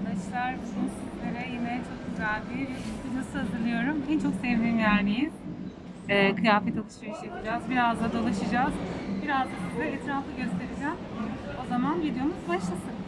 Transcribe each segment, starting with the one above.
arkadaşlar. Bugün sizlere yine çok güzel bir videosu hazırlıyorum. En çok sevdiğim yerdeyiz. Ee, kıyafet alışverişi yapacağız. Biraz da dolaşacağız. Biraz da size etrafı göstereceğim. O zaman videomuz başlasın.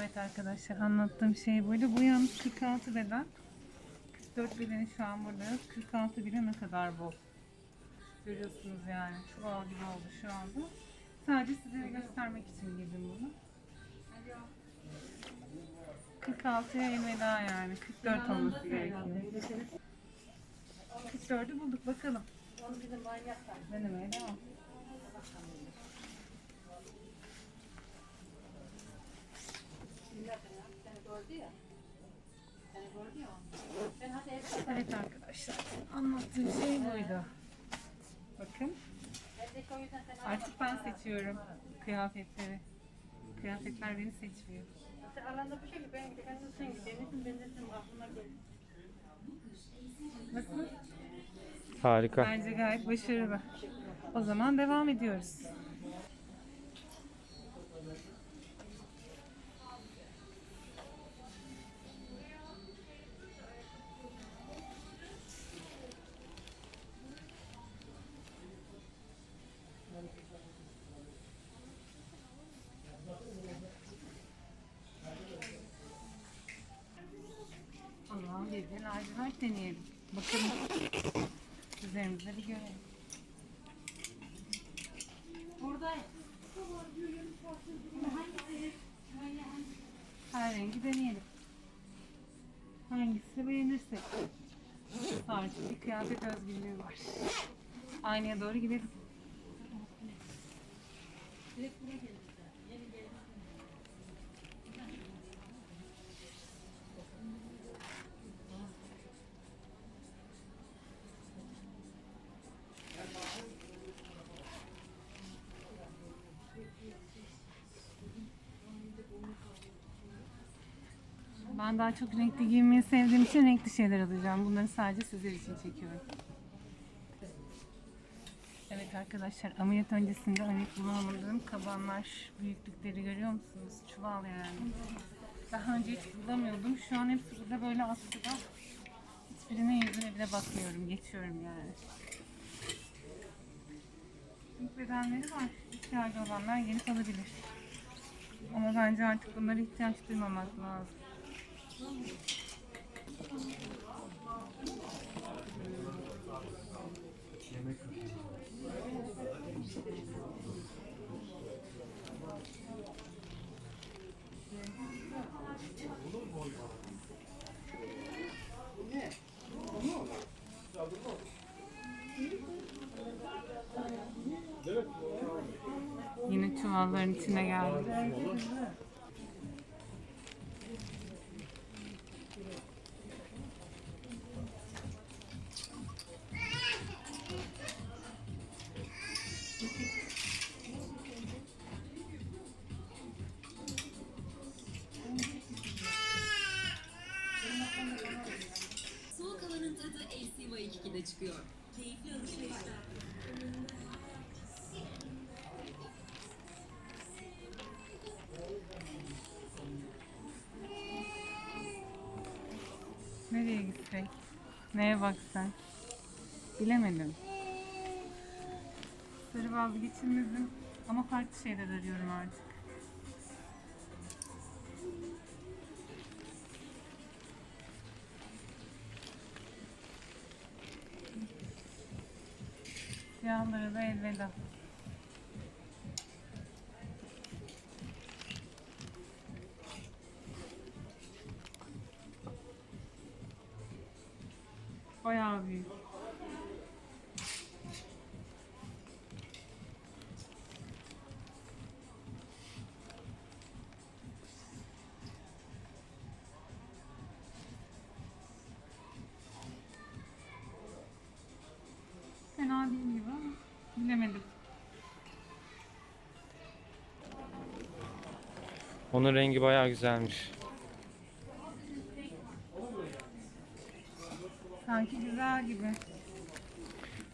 Evet arkadaşlar anlattığım şey buydu. Bu yalnız 46 beden. 44 bedeni şu an burada. 46 bile ne kadar bol. Görüyorsunuz yani. Çuval gibi oldu şu anda. Sadece size göstermek için girdim bunu. 46'ya elveda yani. 44 olması gerekiyor. 44'ü bulduk bakalım. Denemeye devam. Evet arkadaşlar anlattığım şey buydu. Bakın artık ben seçiyorum kıyafetleri. Kıyafetler beni seçmiyor. Alanda bu ben de kendisi sen gidelim ben de senin aklına gel. Nasıl? Harika. Bence gayet başarılı. O zaman devam ediyoruz. Lacivert deneyelim. Bakalım. Üzerimizde bir görelim. Her rengi deneyelim. Hangisi beğenirsek. Artık bir kıyafet özgürlüğü var. Aynaya doğru gidelim. Ben daha çok renkli giymeyi sevdiğim için renkli şeyler alacağım. Bunları sadece sizler için çekiyorum. Evet arkadaşlar ameliyat öncesinde örnek bulamadığım kabanlar büyüklükleri görüyor musunuz? Çuval yani. Daha önce hiç bulamıyordum. Şu an hepsi burada böyle askıda. Hiçbirinin yüzüne bile bakmıyorum. Geçiyorum yani. İlk bedenleri var. İhtiyacı olanlar gelip alabilir. Ama bence artık bunlara ihtiyaç duymamak lazım. Yine çuvalların içine geldik. Nereye gitsek? Neye baksak? Bilemedim. Sarı vazgeçilmezim ama farklı şeyler arıyorum artık. Siyahlara da elveda. Onun rengi bayağı güzelmiş. Sanki güzel gibi.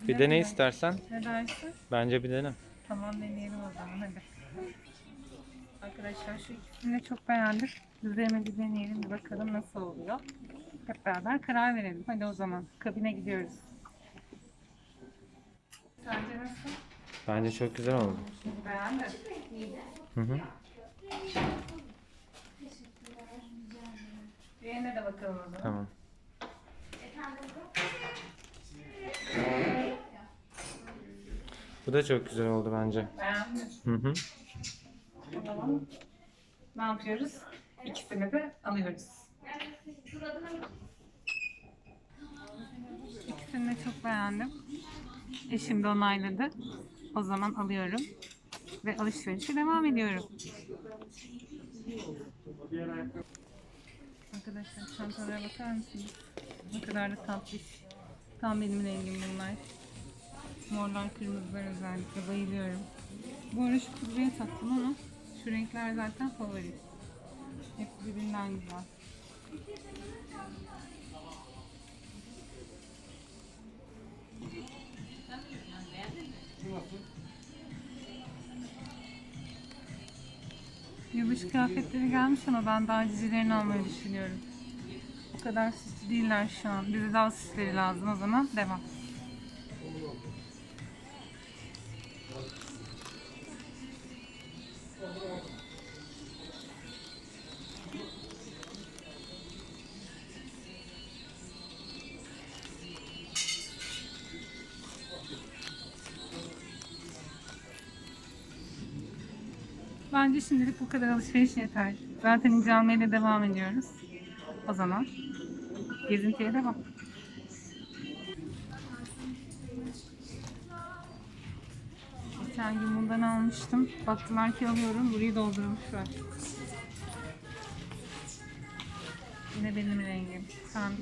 Bir dene istersen. Ne dersin? Bence bir dene. Tamam deneyelim o zaman hadi. Arkadaşlar şu ikisini de çok beğendim. Üzerine bir deneyelim bir bakalım nasıl oluyor. Hep beraber karar verelim. Hadi o zaman kabine gidiyoruz. Sence nasıl? Bence çok güzel oldu. Beğendim. Hı hı. Diğerine de bakalım o zaman. Tamam. Bu da çok güzel oldu bence. Beğendim. Hı hı. O zaman ne yapıyoruz? İkisini de alıyoruz. İkisini de çok beğendim. Eşim de onayladı. O zaman alıyorum. Ve alışverişe devam ediyorum. Arkadaşlar çantalara bakar mısınız? Ne kadar da tatlış. Tam benim rengim bunlar. Morlar, kırmızılar özellikle bayılıyorum. Bu ara şu kurbeye taktım ama şu renkler zaten favori. Hepsi birbirinden güzel. Yılbaşı kıyafetleri gelmiş ama ben daha cicilerini almayı düşünüyorum. O kadar süslü değiller şu an. Bize daha süsleri lazım o zaman devam. Bence şimdilik bu kadar alışveriş yeter. Zaten ince almaya da devam ediyoruz. O zaman gezintiye devam. Geçen gün bundan almıştım. Baktılar ki alıyorum. Burayı doldurmuşlar. Yine benim rengim. Sen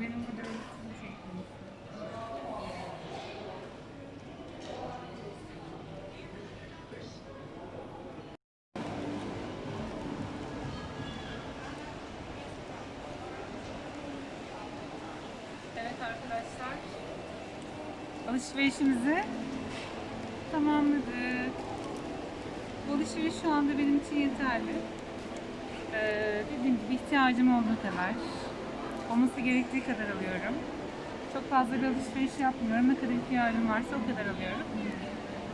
Benim burada Evet arkadaşlar. Alışverişimizi tamamladık. Bu alışveriş şu anda benim için yeterli. Ee, dediğim gibi ihtiyacım olduğu kadar olması gerektiği kadar alıyorum. Çok fazla bir alışveriş yapmıyorum. Ne kadar ihtiyacım varsa o kadar alıyorum.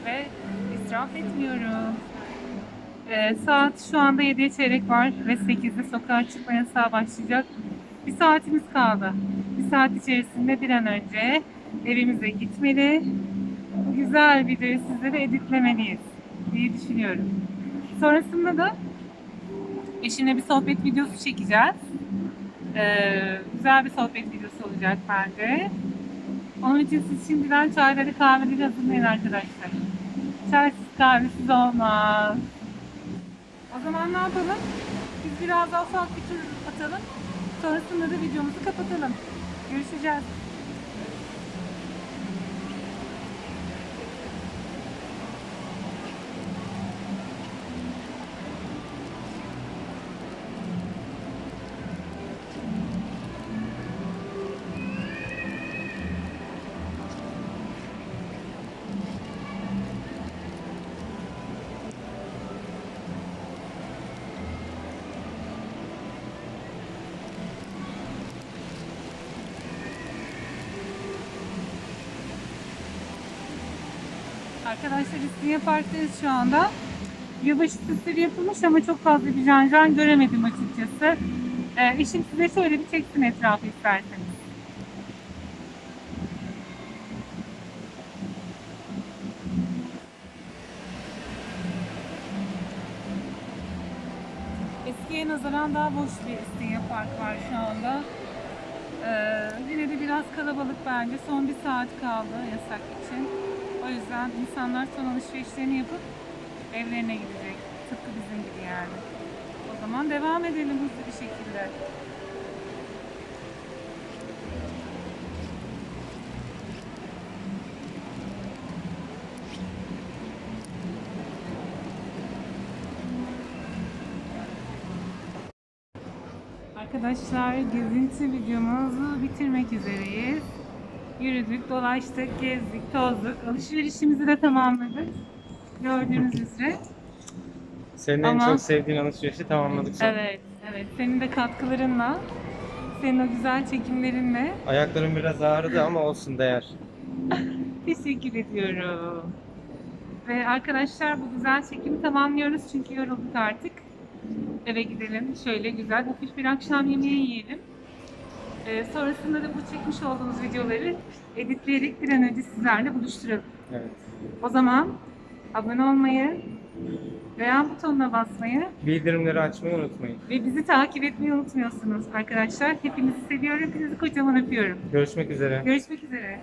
Ve israf etmiyorum. Ee, saat şu anda 7'ye çeyrek var ve 8'de sokağa çıkma yasağı başlayacak. Bir saatimiz kaldı. Bir saat içerisinde bir an önce evimize gitmeli. Bu güzel videoyu sizlere editlemeliyiz diye düşünüyorum. Sonrasında da eşimle bir sohbet videosu çekeceğiz. Ee, güzel bir sohbet videosu olacak bence. Onun için siz şimdiden çayları kahveleri hazırlayın arkadaşlar. Çaysız kahvesiz olmaz. O zaman ne yapalım? Biz biraz daha ufak bir tur atalım. Sonrasında da videomuzu kapatalım. Görüşeceğiz. Arkadaşlar İstinye Park'tayız şu anda. Yılbaşı süsleri yapılmış ama çok fazla bir can göremedim açıkçası. Ee, eşim size şöyle bir çeksin etrafı isterseniz. Eskiye nazaran daha boş bir İstinye Park var şu anda. Ee, yine de biraz kalabalık bence. Son bir saat kaldı yasak için. O yüzden insanlar son alışverişlerini yapıp evlerine gidecek. Tıpkı bizim gibi yani. O zaman devam edelim hızlı bir şekilde. Arkadaşlar gezinti videomuzu bitirmek üzereyiz. Yürüdük, dolaştık, gezdik, tozduk. Alışverişimizi de tamamladık. Gördüğünüz üzere. Senin Ama- en çok sevdiğin alışverişi tamamladık sonra. Evet, evet. Senin de katkılarınla, senin o güzel çekimlerinle Ayaklarım biraz ağrıdı ama olsun değer. teşekkür ediyorum. Ve arkadaşlar bu güzel çekimi tamamlıyoruz çünkü yorulduk artık. Eve gidelim, şöyle güzel hafif bir akşam yemeği yiyelim. Ee, sonrasında da bu çekmiş olduğumuz videoları editleyerek bir an önce sizlerle buluşturalım. Evet. O zaman abone olmayı, beğen butonuna basmayı Bildirimleri açmayı unutmayın. ve bizi takip etmeyi unutmuyorsunuz arkadaşlar. Hepinizi seviyorum, hepinizi kocaman öpüyorum. Görüşmek üzere. Görüşmek üzere.